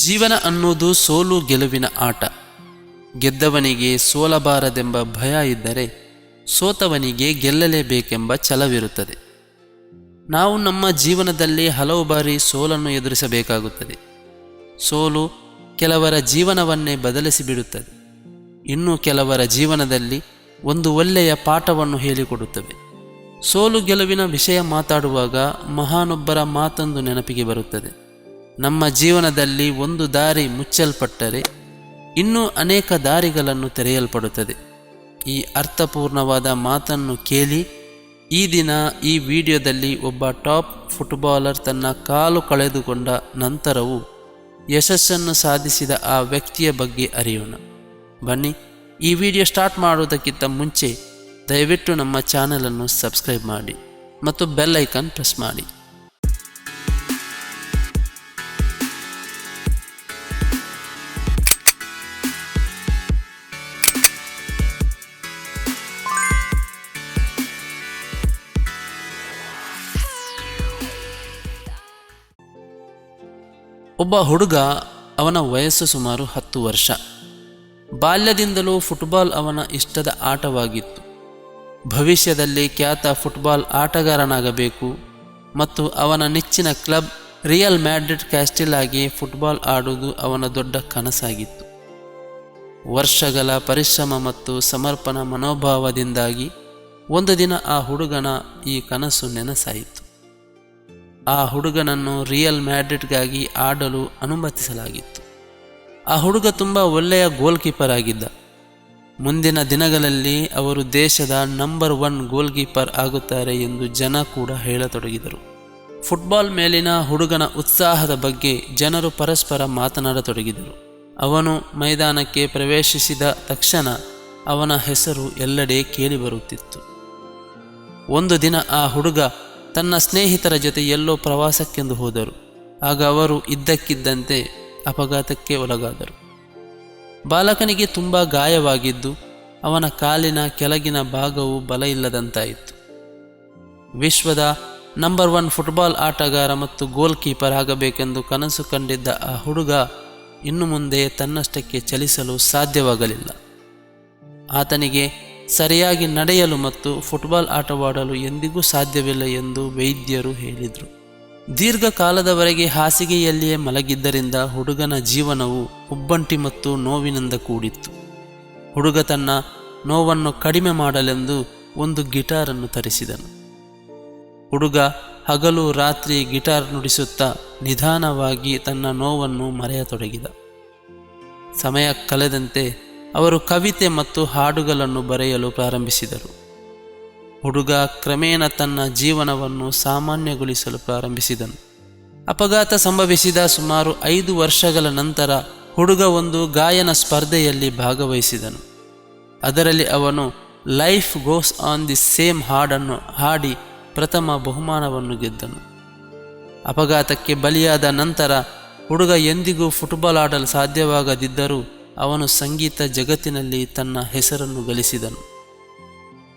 ಜೀವನ ಅನ್ನೋದು ಸೋಲು ಗೆಲುವಿನ ಆಟ. ಗೆದ್ದವನಿಗೆ ಸೋಲಬಾರದೆಂಬ ಭಯ ಇದ್ದರೆ ಸೋತವನಿಗೆ ಗೆಲ್ಲಲೇಬೇಕೆಂಬ ಛಲವಿರುತ್ತದೆ. ನಾವು ನಮ್ಮ ಜೀವನದಲ್ಲಿ ಹಲವು ಬಾರಿ ಸೋಲನ್ನು ಎದುರಿಸಬೇಕಾಗುತ್ತದೆ. ಸೋಲು ಕೆಲವರ ಜೀವನವನ್ನೇ ಬದಲಿಸಿಬಿಡುತ್ತದೆ ಇನ್ನು ಕೆಲವರ ಜೀವನದಲ್ಲಿ ಒಂದು ಒಳ್ಳೆಯ ಪಾಠವನ್ನು ಹೇಳಿಕೊಡುತ್ತವೆ. ಸೋಲು ಗೆಲುವಿನ ವಿಷಯ ಮಾತಾಡುವಾಗ ಮಹಾನೊಬ್ಬರ ಮಾತೊಂದು ನೆನಪಿಗೆ ಬರುತ್ತದೆ. ನಮ್ಮ ಜೀವನದಲ್ಲಿ ಒಂದು ದಾರಿ ಮುಚ್ಚಲ್ಪಟ್ಟರೆ ಇನ್ನೂ ಅನೇಕ ದಾರಿಗಳನ್ನು ತೆರೆಯಲ್ಪಡುತ್ತದೆ. ಈ ಅರ್ಥಪೂರ್ಣವಾದ ಮಾತನ್ನು ಕೇಳಿ ಈ ದಿನ ಈ ವಿಡಿಯೋದಲ್ಲಿ ಒಬ್ಬ ಟಾಪ್ ಫುಟ್ಬಾಲರ್ ತನ್ನ ಕಾಲು ಕಳೆದುಕೊಂಡ ನಂತರವೂ ಯಶಸ್ಸನ್ನು ಸಾಧಿಸಿದ ಆ ವ್ಯಕ್ತಿಯ ಬಗ್ಗೆ ಅರಿಯೋಣ. ಬನ್ನಿ, ಈ ವಿಡಿಯೋ ಸ್ಟಾರ್ಟ್ ಮಾಡುವುದಕ್ಕಿಂತ ಮುಂಚೆ ದಯವಿಟ್ಟು ನಮ್ಮ ಚಾನಲನ್ನು ಸಬ್ಸ್ಕ್ರೈಬ್ ಮಾಡಿ ಮತ್ತು ಬೆಲ್ ಐಕಾನ್ ಪ್ರೆಸ್ ಮಾಡಿ. ಒಬ್ಬ ಹುಡುಗ ಅವನ ವಯಸ್ಸು ಸುಮಾರು ಹತ್ತು ವರ್ಷ. ಬಾಲ್ಯದಿಂದಲೂ ಫುಟ್ಬಾಲ್ ಅವನ ಇಷ್ಟದ ಆಟವಾಗಿತ್ತು. ಭವಿಷ್ಯದಲ್ಲಿ ಖ್ಯಾತ ಫುಟ್ಬಾಲ್ ಆಟಗಾರನಾಗಬೇಕು ಮತ್ತು ಅವನ ನೆಚ್ಚಿನ ಕ್ಲಬ್ ರಿಯಲ್ ಮ್ಯಾಡ್ರಿಡ್ ಕ್ಯಾಸ್ಟಿಲ್ ಆಗಿ ಫುಟ್ಬಾಲ್ ಆಡುವುದು ಅವನ ದೊಡ್ಡ ಕನಸಾಗಿತ್ತು. ವರ್ಷಗಳ ಪರಿಶ್ರಮ ಮತ್ತು ಸಮರ್ಪಣಾ ಮನೋಭಾವದಿಂದಾಗಿ ಒಂದು ದಿನ ಆ ಹುಡುಗನ ಈ ಕನಸು ನೆನಸಾಯಿತು. ಆ ಹುಡುಗನನ್ನು ರಿಯಲ್ ಮ್ಯಾಡ್ರಿಡ್ಗಾಗಿ ಆಡಲು ಅನುಮತಿಸಲಾಗಿತ್ತು. ಆ ಹುಡುಗ ತುಂಬ ಒಳ್ಳೆಯ ಗೋಲ್ ಕೀಪರ್ ಆಗಿದ್ದ. ಮುಂದಿನ ದಿನಗಳಲ್ಲಿ ಅವರು ದೇಶದ ನಂಬರ್ ಒನ್ ಗೋಲ್ ಕೀಪರ್ ಆಗುತ್ತಾರೆ ಎಂದು ಜನ ಕೂಡ ಹೇಳತೊಡಗಿದರು. ಫುಟ್ಬಾಲ್ ಮೇಲಿನ ಹುಡುಗನ ಉತ್ಸಾಹದ ಬಗ್ಗೆ ಜನರು ಪರಸ್ಪರ ಮಾತನಾಡತೊಡಗಿದರು. ಅವನು ಮೈದಾನಕ್ಕೆ ಪ್ರವೇಶಿಸಿದ ತಕ್ಷಣ ಅವನ ಹೆಸರು ಎಲ್ಲೆಡೆ ಕೇಳಿಬರುತ್ತಿತ್ತು. ಒಂದು ದಿನ ಆ ಹುಡುಗ ತನ್ನ ಸ್ನೇಹಿತರ ಜೊತೆ ಎಲ್ಲೋ ಪ್ರವಾಸಕ್ಕೆಂದು ಹೋದರು. ಆಗ ಅವರು ಇದ್ದಕ್ಕಿದ್ದಂತೆ ಅಪಘಾತಕ್ಕೆ ಒಳಗಾದರು. ಬಾಲಕನಿಗೆ ತುಂಬ ಗಾಯವಾಗಿದ್ದು, ಅವನ ಕಾಲಿನ ಕೆಳಗಿನ ಭಾಗವು ಬಲ ಇಲ್ಲದಂತಾಯಿತು. ವಿಶ್ವದ ನಂಬರ್ ಒನ್ ಫುಟ್ಬಾಲ್ ಆಟಗಾರ ಮತ್ತು ಗೋಲ್ ಕೀಪರ್ ಆಗಬೇಕೆಂದು ಕನಸು ಕಂಡಿದ್ದ ಆ ಹುಡುಗ ಇನ್ನು ಮುಂದೆ ತನ್ನಷ್ಟಕ್ಕೆ ಚಲಿಸಲು ಸಾಧ್ಯವಾಗಲಿಲ್ಲ. ಆತನಿಗೆ ಸರಿಯಾಗಿ ನಡೆಯಲು ಮತ್ತು ಫುಟ್ಬಾಲ್ ಆಟವಾಡಲು ಎಂದಿಗೂ ಸಾಧ್ಯವಿಲ್ಲ ಎಂದು ವೈದ್ಯರು ಹೇಳಿದರು. ದೀರ್ಘಕಾಲದವರೆಗೆ ಹಾಸಿಗೆಯಲ್ಲಿಯೇ ಮಲಗಿದ್ದರಿಂದ ಹುಡುಗನ ಜೀವನವು ಉಬ್ಬಂಟಿ ಮತ್ತು ನೋವಿನಿಂದ ಕೂಡಿತ್ತು. ಹುಡುಗ ತನ್ನ ನೋವನ್ನು ಕಡಿಮೆ ಮಾಡಲೆಂದು ಒಂದು ಗಿಟಾರನ್ನು ತರಿಸಿದನು. ಹುಡುಗ ಹಗಲು ರಾತ್ರಿ ಗಿಟಾರ್ ನುಡಿಸುತ್ತಾ ನಿಧಾನವಾಗಿ ತನ್ನ ನೋವನ್ನು ಮರೆಯತೊಡಗಿದ. ಸಮಯ ಕಳೆದಂತೆ ಅವರು ಕವಿತೆ ಮತ್ತು ಹಾಡುಗಳನ್ನು ಬರೆಯಲು ಪ್ರಾರಂಭಿಸಿದರು. ಹುಡುಗ ಕ್ರಮೇಣ ತನ್ನ ಜೀವನವನ್ನು ಸಾಮಾನ್ಯಗೊಳಿಸಲು ಪ್ರಾರಂಭಿಸಿದನು. ಅಪಘಾತ ಸಂಭವಿಸಿದ ಸುಮಾರು ಐದು ವರ್ಷಗಳ ನಂತರ ಹುಡುಗ ಒಂದು ಗಾಯನ ಸ್ಪರ್ಧೆಯಲ್ಲಿ ಭಾಗವಹಿಸಿದನು. ಅದರಲ್ಲಿ ಅವನು life goes on the same ಹಾಡನ್ನು ಹಾಡಿ ಪ್ರಥಮ ಬಹುಮಾನವನ್ನು ಗೆದ್ದನು. ಅಪಘಾತಕ್ಕೆ ಬಲಿಯಾದ ನಂತರ ಹುಡುಗ ಎಂದಿಗೂ ಫುಟ್ಬಾಲ್ ಆಡಲು ಸಾಧ್ಯವಾಗದಿದ್ದರೂ ಅವನು ಸಂಗೀತ ಜಗತ್ತಿನಲ್ಲಿ ತನ್ನ ಹೆಸರನ್ನು ಗಳಿಸಿದನು.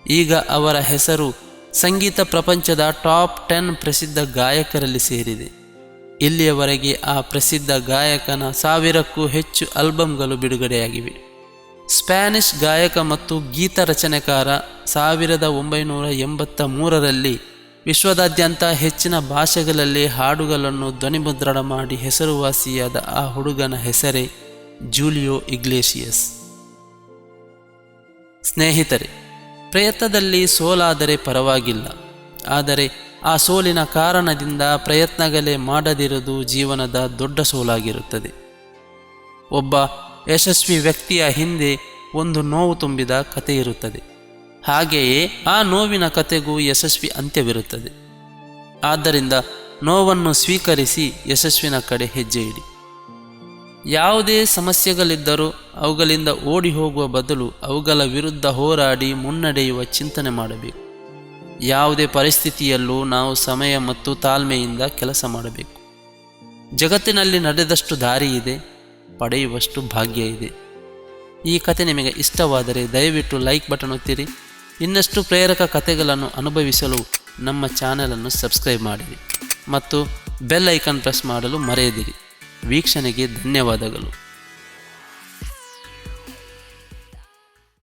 ಈಗ ಅವರ ಹೆಸರು ಸಂಗೀತ ಪ್ರಪಂಚದ ಟಾಪ್ ಟೆನ್ ಪ್ರಸಿದ್ಧ ಗಾಯಕರಲ್ಲಿ ಸೇರಿದೆ. ಇಲ್ಲಿಯವರೆಗೆ ಆ ಪ್ರಸಿದ್ಧ ಗಾಯಕನ ಸಾವಿರಕ್ಕೂ ಹೆಚ್ಚು ಆಲ್ಬಮ್ಗಳು ಬಿಡುಗಡೆಯಾಗಿವೆ. ಸ್ಪ್ಯಾನಿಷ್ ಗಾಯಕ ಮತ್ತು ಗೀತ ರಚನೆಕಾರ ಸಾವಿರದ ಒಂಬೈನೂರ ಎಂಬತ್ತ ಮೂರರಲ್ಲಿ ವಿಶ್ವದಾದ್ಯಂತ ಹೆಚ್ಚಿನ ಭಾಷೆಗಳಲ್ಲಿ ಹಾಡುಗಳನ್ನು ಧ್ವನಿಮುದ್ರಣ ಮಾಡಿ ಹೆಸರುವಾಸಿಯಾದ ಆ ಹುಡುಗನ ಹೆಸರೇ ಜೂಲಿಯೋ ಇಗ್ಲೇಷಿಯಸ್. ಸ್ನೇಹಿತರೆ, ಪ್ರಯತ್ನದಲ್ಲಿ ಸೋಲಾದರೆ ಪರವಾಗಿಲ್ಲ. ಆದರೆ ಆ ಸೋಲಿನ ಕಾರಣದಿಂದ ಪ್ರಯತ್ನಗಳೇ ಮಾಡದಿರುವುದು ಜೀವನದ ದೊಡ್ಡ ಸೋಲಾಗಿರುತ್ತದೆ. ಒಬ್ಬ ಯಶಸ್ವಿ ವ್ಯಕ್ತಿಯ ಹಿಂದೆ ಒಂದು ನೋವು ತುಂಬಿದ ಕತೆ ಇರುತ್ತದೆ. ಹಾಗೆಯೇ ಆ ನೋವಿನ ಕತೆಗೂ ಯಶಸ್ವಿ ಅಂತ್ಯವಿರುತ್ತದೆ. ಆದ್ದರಿಂದ ನೋವನ್ನು ಸ್ವೀಕರಿಸಿ ಯಶಸ್ವಿನ ಕಡೆ ಹೆಜ್ಜೆ ಇಡಿ. ಯಾವುದೇ ಸಮಸ್ಯೆಗಳಿದ್ದರೂ ಅವುಗಳಿಂದ ಓಡಿ ಹೋಗುವ ಬದಲು ಅವುಗಳ ವಿರುದ್ಧ ಹೋರಾಡಿ ಮುನ್ನಡೆಯುವ ಚಿಂತನೆ ಮಾಡಬೇಕು. ಯಾವುದೇ ಪರಿಸ್ಥಿತಿಯಲ್ಲೂ ನಾವು ಸಮಯ ಮತ್ತು ತಾಳ್ಮೆಯಿಂದ ಕೆಲಸ ಮಾಡಬೇಕು. ಜಗತ್ತಿನಲ್ಲಿ ನಡೆದಷ್ಟು ದಾರಿ ಇದೆ, ಪಡೆಯುವಷ್ಟು ಭಾಗ್ಯ ಇದೆ. ಈ ಕತೆ ನಿಮಗೆ ಇಷ್ಟವಾದರೆ ದಯವಿಟ್ಟು ಲೈಕ್ ಬಟನ್ ಒತ್ತಿರಿ. ಇನ್ನಷ್ಟು ಪ್ರೇರಕ ಕಥೆಗಳನ್ನು ಅನುಭವಿಸಲು ನಮ್ಮ ಚಾನಲನ್ನು ಸಬ್ಸ್ಕ್ರೈಬ್ ಮಾಡಿರಿ. ಮತ್ತು ಬೆಲ್ ಐಕಾನ್ ಪ್ರೆಸ್ ಮಾಡಲು ಮರೆಯದಿರಿ. ವೀಕ್ಷಣೆಗೆ ಧನ್ಯವಾದಗಳು.